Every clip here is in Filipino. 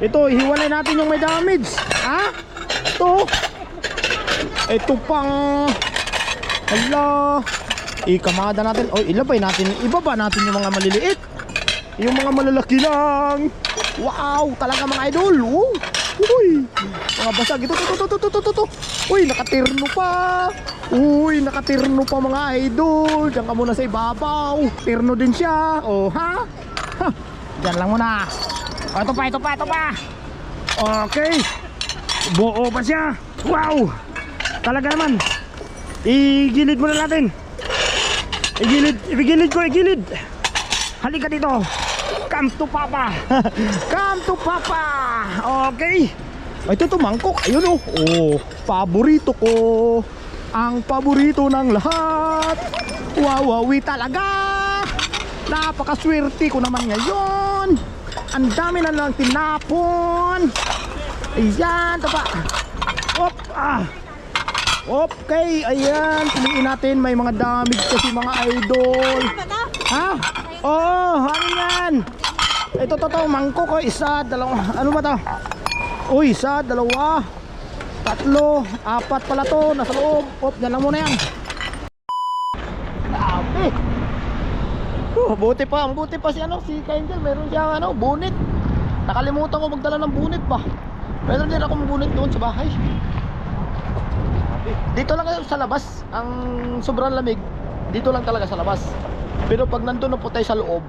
Ito, hiwalay natin yung may damage. Ha? Ito. Ito pang... Hala. Ikamada natin. O, ilabay natin. Ibaba natin yung mga maliliit. Yung mga malalaki lang. Wow, talaga mga idol. Wow. Uy. Mga basag. Ito, ito, ito, ito, ito, ito. Uy, nakatirno pa. Uy, nakatirno pa mga idol. Diyan ka muna sa ibabaw. Tirno din siya. Oh, ha? Ha. Diyan lang muna. Oh, ito pa, ito pa, ito pa. Okay. Buo pa siya. Wow. Talaga naman. Igilid muna natin. Igilid, igilid ko, igilid. Halika dito. Come to Papa. Come to Papa. Okay. Ay, ito to mangkok. Ayun oh. Oh, paborito ko. Ang paborito ng lahat. Wow, wawi talaga. Napakaswerte ko naman ngayon. Ang dami na lang tinapon. Ayan, pa. Op, ah. Okay, ayan. Piliin natin. May mga damage kasi mga idol. Ha? Oo, ano yan? Ito, to, to, mangkok ko. Isa, dalawa. Ano ba to? Uy, isa, dalawa. Tatlo, apat pala to. Nasa loob. Op, yan lang muna yan. Grabe. Oh, buti pa, ang buti pa si ano, si Kendall, meron siyang ano, bunit. Nakalimutan ko magdala ng bunit pa. Meron din akong bunit doon sa bahay. Dito lang sa labas, ang sobrang lamig, dito lang talaga sa labas. Pero pag nandun na po tayo sa loob,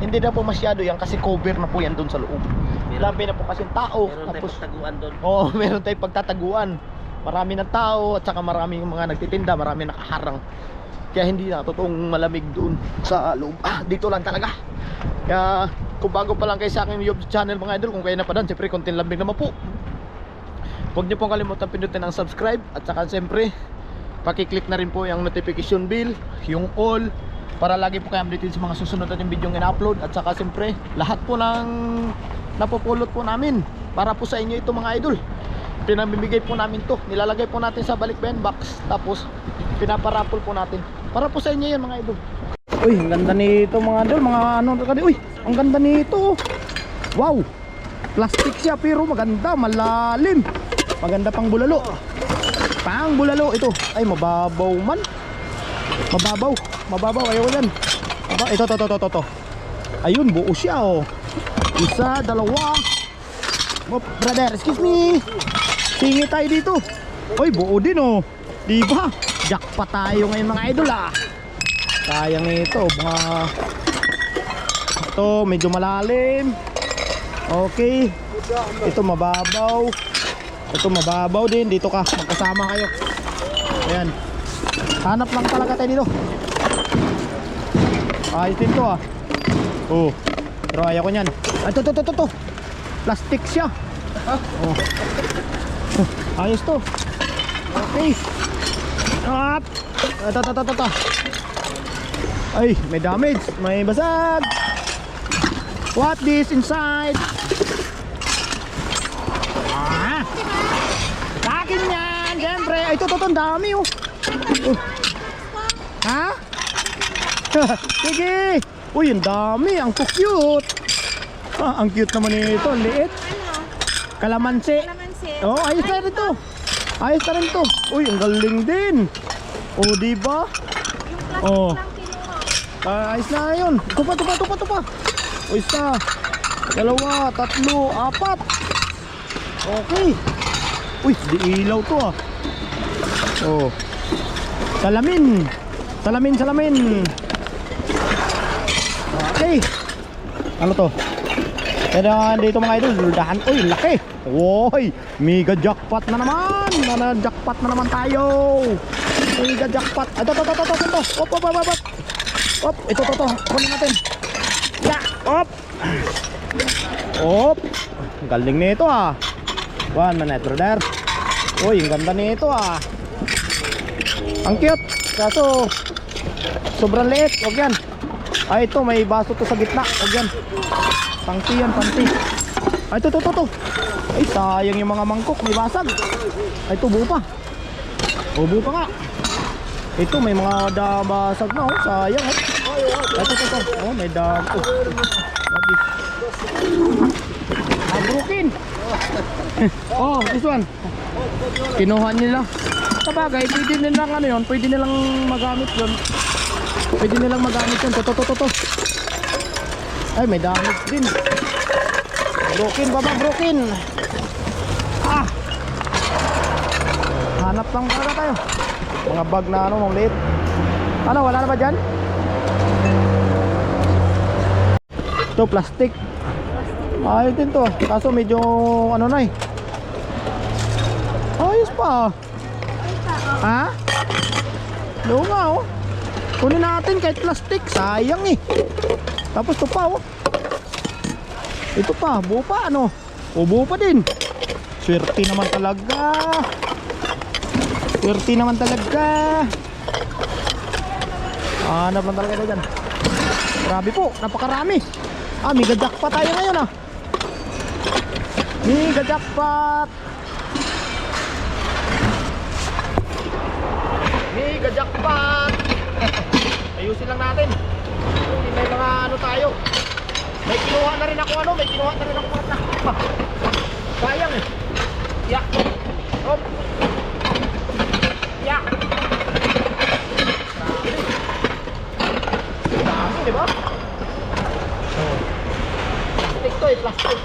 hindi na po masyado yan kasi cover na po yan doon sa loob. Lambi na po kasi tao. Meron tayong Tapos, pagtaguan doon. Oo, oh, meron tayong pagtataguan. Marami ng tao at saka marami yung mga nagtitinda, marami nakaharang. Kaya hindi na totoong malamig doon sa loob. Ah, dito lang talaga. Kaya kung bago pa lang kayo sa aking YouTube channel mga idol, kung kayo na pa doon, siyempre konting lambing naman po. Huwag niyo pong kalimutan pindutin ang subscribe at saka siyempre pakiclick na rin po yung notification bell, yung all para lagi po kayo updated sa mga susunod natin video ng in-upload at saka siyempre lahat po ng napupulot po namin para po sa inyo ito mga idol pinamimigay po namin to nilalagay po natin sa balikbayan box tapos pinaparapol po natin para po sa inyo yan mga idol. Uy ang ganda nito mga idol. Mga ano kadi uy ang ganda nito. Wow. Plastic siya pero maganda malalim. Maganda pang bulalo. Pang bulalo. Ito. Ay mababaw man. Mababaw. Mababaw. Ayaw yan. Aba, ito to to to to to ayun buo siya oh. Isa dalawa. Oh, brother excuse me. Tingi tayo dito. Oy, buo din oh. Di ba? Jackpot tayo ngayon mga idol ah. Sayang ito, mga Ito, medyo malalim. Okay. Ito mababaw. Ito mababaw din. Dito ka, magkasama kayo. Ayan. Hanap lang talaga tayo dito. Ayos din to ah. Oh. Pero ayaw ko niyan. Ay, to, to, to, to. Plastic siya. Oh. Ayos to. Okay. Up. Ito, ito, ito, ito. Ay, may damage. May basag. What this inside? Ah. Sa akin yan, siyempre. Ay, ito, ito, ito, ang dami oh. Oh. Ha? Sige. Uy, ang dami. Ang cute. Ah, ang cute naman nito. Ang liit. Kalamansi. Kalamansi. Oh, ayos na rin to. Ayos na rin to. Uy, ang galing din. Oh, di ba? Yung plastic Oh. lang kinuha. Ah, ayos na yun. Ito pa, ito pa, ito pa, ito pa. O, isa. Dalawa, tatlo, apat. Okay. Uy, di ilaw to ah. Oh. Salamin. Salamin, salamin. Okay. Ano to? Kaya dito mga idol, dahan. Uy, laki. Woy, mega jackpot na naman. Nana jackpot na naman tayo. Mega jackpot. Ito, ito, ito, ito, ito. Op, op, op, op, op. Ito, ito, ito. Kunin natin. Ya, op. Op. Ang galing nito ah. One minute, brother. Uy, ang ganda nito ah. Ang cute. Kaso, sobrang liit. Huwag yan. Ay, ito, may baso to sa gitna. Huwag yan. Pangti yan, pangti. Ay, ito, ito, ito, ito. Ay, sayang yung mga mangkok. May basag. Ay, ito, buo pa. O, buo pa nga. Ito, may mga dabasag na, oh. Sayang, oh. Ito, ito, ito. Oh, may dab. Oh. Labi. Ah, broken. oh, this one. Kinuha nila. Sabagay, pwede nilang ano yun, pwede nilang magamit yun. Pwede nilang magamit yun. Toto, toto, toto. Ay, may damage din. Broken, baba, broken. Ah! Hanap lang talaga tayo. Mga bag na ano, mga liit. Ano, wala na ba dyan? Ito, plastic. Ayos din to. Kaso medyo ano na eh. Ayos pa. Ha? Nga oh. Kunin natin kahit plastic. Sayang eh. Tapos ito pa oh. Ito pa. Buo pa ano. O buo pa din. Swerte naman talaga. Swerte naman talaga. Hanap lang talaga dyan. Grabe po. Napakarami. Ah, mega jackpot tayo ngayon ah. Mega jackpot. Mega jackpot. Ayusin lang natin. Hindi may mga ano tayo. May kinuha na rin ako ano, may kinuha na rin ako jackpot. Sayang eh. Yak. Hop. Yak. Dami. Di ba? Oh. Plastic to eh, plastic.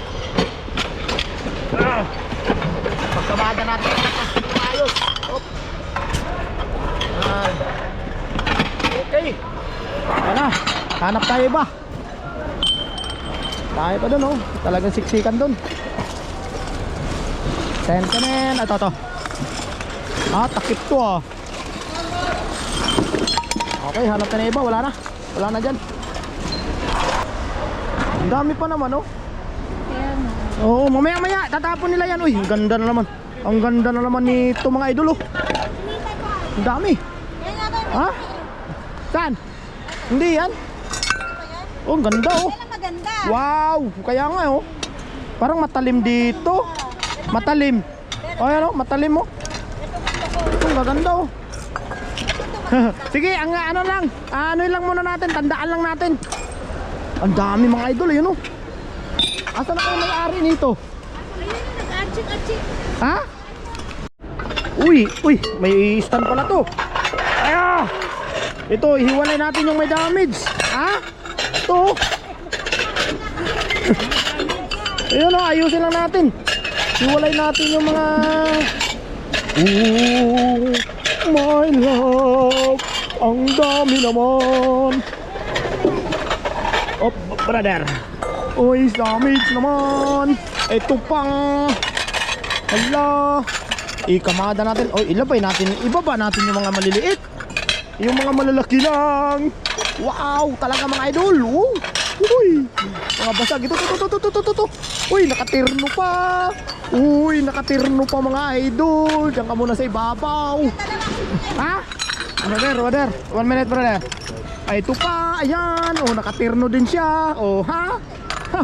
Ah. Pagkamada natin plastic na ayos. Hop. Okay. Ano? Hanap tayo ba? Tayo pa dun oh. Talagang siksikan dun. Ten tenen. Ito to. Ah, takip to ah. Okay, hanap na iba. Wala na. Wala na dyan. Ang dami pa naman oh. Oo, mamaya maya tatapon nila yan. Uy, ang ganda na naman. Ang ganda na naman nito mga idol oh. Ang dami. Ha? Saan? Hindi yan. Oh, ang ganda oh. Wow, kaya nga oh. Parang matalim dito. Matalim. Oh, yan oh, matalim oh. Ito, ang gaganda oh. Sige, ang ano lang, ano lang muna natin, tandaan lang natin. Ang dami mga idol, yun oh. Asa na kayo may-ari nito? Ha? Uy, uy, may stand pala to. Aya! Ito, hiwalay natin yung may damage. Ha? Ito. Ayun o, ayusin lang natin. Hiwalay natin yung mga... Ooh, my love. Ang dami naman. Oh, brother. Uy, damage naman. Ito pang... Hala. Ikamada natin. O, ilabay natin. Ibaba natin yung mga maliliit. Yung mga malalaki lang. Wow, talaga mga idol. Wow. Uy, mga basag. Ito, ito, ito, ito, ito, ito, ito. Uy, nakatirno pa. Uy, nakatirno pa mga idol. Diyan ka muna sa ibabaw. Ha? Brother, brother. One minute, brother. Ay, ito pa. Ayan. Oh, nakatirno din siya. Oh, ha? Ha.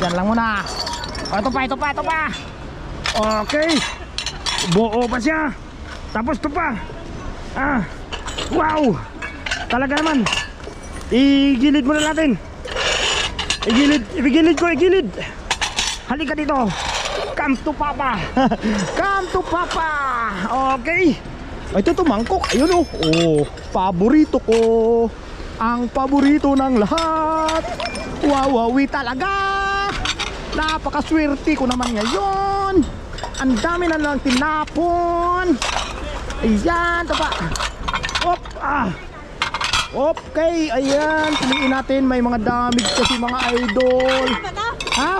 Diyan lang muna. Oh, ito pa, ito pa, ito pa. Okay. Buo pa siya. Tapos ito pa. Ah. Wow. Talaga naman. Igilid muna natin. Igilid, igilid ko, igilid. Halika dito. Come to Papa. Come to Papa. Okay. Ay, ito to mangkok. Ayun oh. Oh, paborito ko. Ang paborito ng lahat. Wawawi talaga. Napakaswerte ko naman ngayon. Ang dami na lang tinapon. Ayan, ito pa. Op, ah. Okay, ayan. Piliin natin. May mga damage kasi mga idol. Ano? Ha?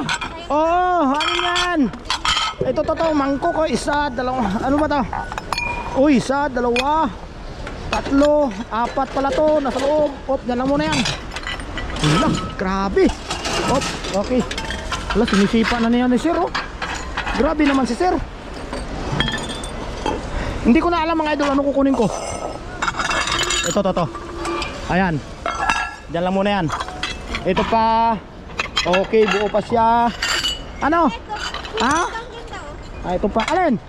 Oo, ano yan? Ito, to, to, mangkok ko. Isa, dalawa. Ano ba to? Uy, isa, dalawa. Tatlo, apat pala to. Nasa loob. Op, yan lang muna yan. Wala, grabe. Op, okay. Wala, sinisipa na niya ni sir, oh. Grabe naman si sir. Hindi ko na alam mga idol ano kukunin ko. Ito, to, to. Ayan. Diyan lang muna yan. Ito pa. Okay, buo pa siya. Ano? Ha? Ah, ito pa. Alin?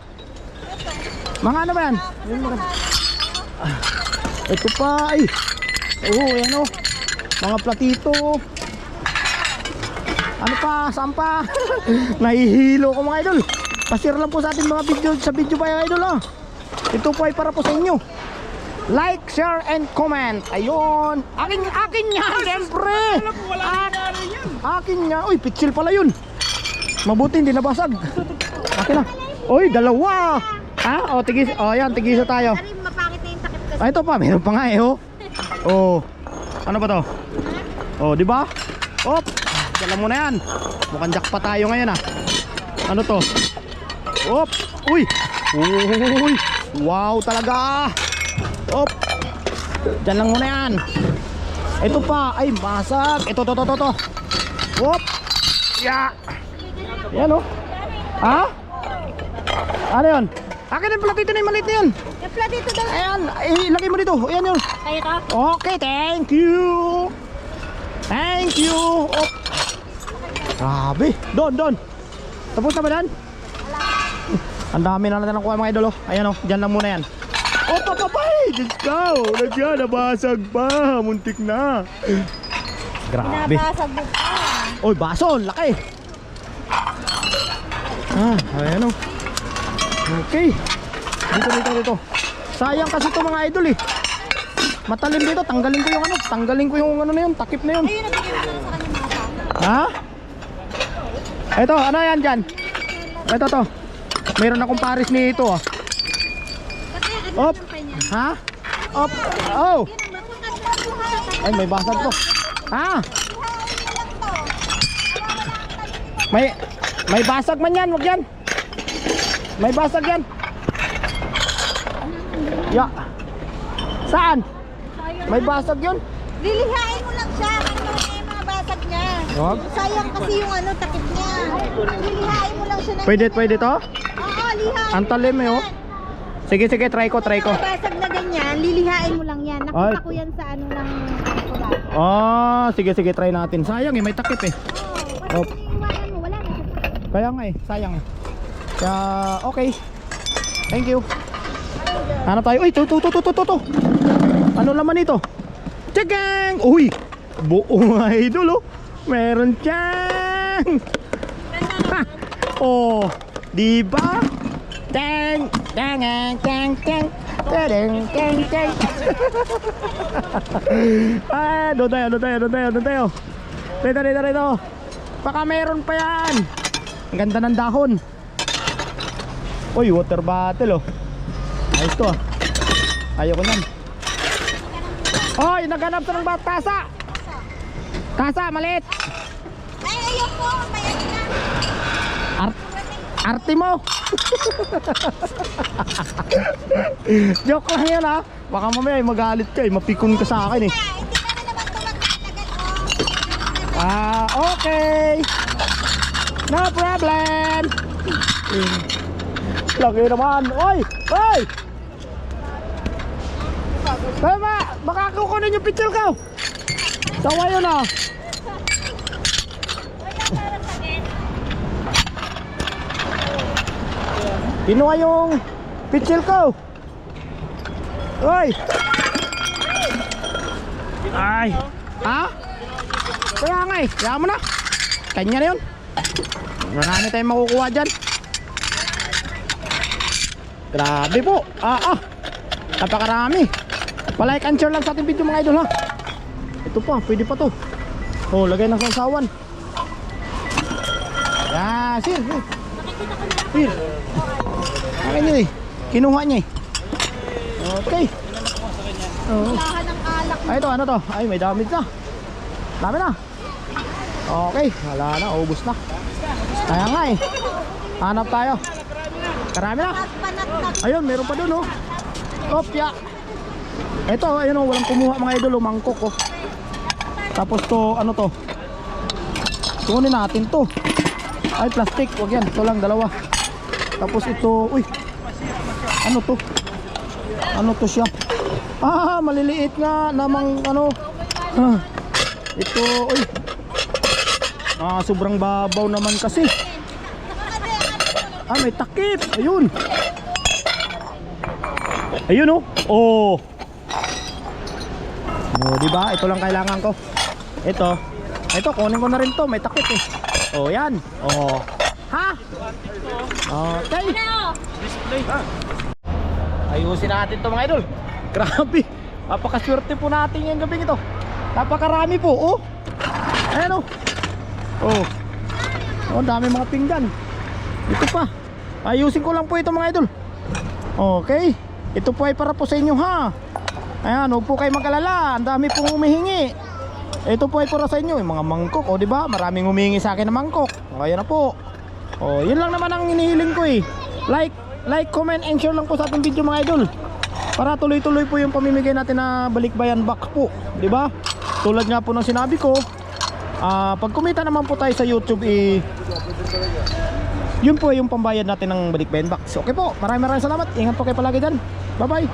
Mga ano ba yan? Ito pa. Ay. Oh, yan oh. Mga platito. Ano pa? Saan pa? Nahihilo ko mga idol. Pa-share lang po sa ating mga video sa video pa idol oh. Ito po ay para po sa inyo. Like, share, and comment. Ayun. Akin, akin yan, siyempre. Ak- akin yan. Uy, pitsil pala yun. Mabuti hindi nabasag. Akin na. Uy, dalawa. Ha? O, tigis. O, yan, tigisa tayo. Mapangit na yung takip kasi. Ah, ito pa, meron pa nga eh, oh. Oh. Ano ba to? Oh, di ba? Op. Dala mo na yan. Mukhang jackpot tayo ngayon ah. Ano to? Op. Uy. Uy. Wow talaga. Op. Diyan lang muna yan. Ito pa. Ay, masag. Ito, to, to, to, to. Op. Ya. Yan oh. Ha? Ano yun? Akin yung platito na yung maliit na yun. Yung pla dito daw. Ayan, eh, ilagay mo dito. Ayan yun. Kaya ka? Okay, thank you. Thank you. Oh. Grabe. Don, don. Tapos na ba dan? Ang dami na natin nakuha mga idol. oh. Ayan oh, dyan lang muna yan. Oh, papapay! Diyos ko! Nandiyan, nabasag pa. Muntik na. Grabe. Nabasag mo pa. Oy, baso, ang laki. Ah, ayan o. Okay. Dito, dito, dito. Sayang kasi to mga idol eh. Matalim dito, tanggalin ko yung ano, tanggalin ko yung ano na yun, takip na yun. Ayun, nabigay mo lang sa kanya mga bata. Ha? Ito, ano yan dyan? Ito to. Meron akong pares nito ah. Op. Ha? Op. Oh. Ay, may basag to. Ha? May may basag man yan, wag yan. May basag yan. Ya. Saan? May basag yun? Lilihain mo lang siya. Yung mga basag niya. Wag. Sayang kasi yung ano, takip niya. Lilihain mo lang siya Pwede, pwede to? Oo, lihain. Ang talim eh, oh. Sige, sige, try ko, try ko. Basag na ganyan, lilihain mo lang yan. Ay. Nakita ko yan sa ano ng dati. Ah, sige, sige, try natin. Sayang eh, may takip eh. Oo, kasi iniiwanan mo, wala na siya. Kaya nga eh, sayang eh. Kaya, okay. Thank you. Hanap tayo. Uy, to, to, to, to, to, to, to. Ano laman ito? Chicken! Uy! Buong idol oh. Meron siyang! Ha! Oh, di ba? Teng, teng, teng, teng, teng, teng, teng, teng. ah, doon tayo, doon tayo, doon tayo, doon tayo. Dito, dito, dito. Baka meron pa yan. Ang ganda ng dahon. Uy, water bottle oh. Ayos to ah. Ayoko nan. Oy, naghanap sa ng tasa. Tasa, maliit. Ay, ayoko, may ano na. Ar- arte mo. Joke lang yun ha. Baka mamaya ay magalit ka eh. Mapikon ka sa akin eh. Ah, oh. Ah, okay. No problem. Lagi naman. Oy! Oy! Tama! Baka kukunin yung picture ko! Sawa yun ah! Kinuha yung picture ko! Oy! Ay! Ha? Kaya nga eh, kaya mo na. Kanya na yun. Marami tayong makukuha dyan. Grabe po. Ah, ah. Napakarami. Palike and share lang sa ating video mga idol ha. Ito pa, pwede pa to. Oh, lagay ng sausawan. Yeah, sir. Sir. Sir. Akin yun eh. Kinuha niya eh. Okay. Oh. Lahan ng alak. Ay, ito, ano to? Ay, may damage na. Dami na. Okay, wala na, ubos na. Kaya nga eh. Hanap tayo. Karami na. Ayun, meron pa dun oh. Kopya. Ito, ayun oh, walang kumuha mga idol, oh, mangkok oh. Tapos to, ano to? Kunin natin to. Ay, plastic, wag yan. Ito lang, dalawa. Tapos ito, uy. Ano to? Ano to siya? Ah, maliliit nga namang ano. Ah, ito, uy. Ah, sobrang babaw naman kasi. Ah, may takip. Ayun. Ayun oh. Oh. Oh, di ba? Ito lang kailangan ko. Ito. Ito, kunin ko na rin to. May takip eh. Oh, yan. Oh. Ha? Okay. Ayusin natin to mga idol. Grabe. Napakaswerte po natin ngayong gabi ito. Napakarami po. Oh. Ayan oh. Oh. Oh, dami mga pinggan. Ito pa. Ayusin ko lang po ito mga idol. Okay. Ito po ay para po sa inyo ha. Ayan, huwag po kayo mag-alala. Ang dami pong humihingi. Ito po ay para sa inyo, yung mga mangkok, o di ba? Maraming humihingi sa akin ng mangkok. O, ayan na po. O, yun lang naman ang inihiling ko eh. Like, like, comment, and share lang po sa ating video mga idol. Para tuloy-tuloy po yung pamimigay natin na balikbayan box po, di ba? Tulad nga po ng sinabi ko, ah, pag kumita naman po tayo sa YouTube eh yun po yung pambayad natin ng balikbayan box. Okay po, maraming maraming salamat. Ingat po kayo palagi dyan. Bye bye.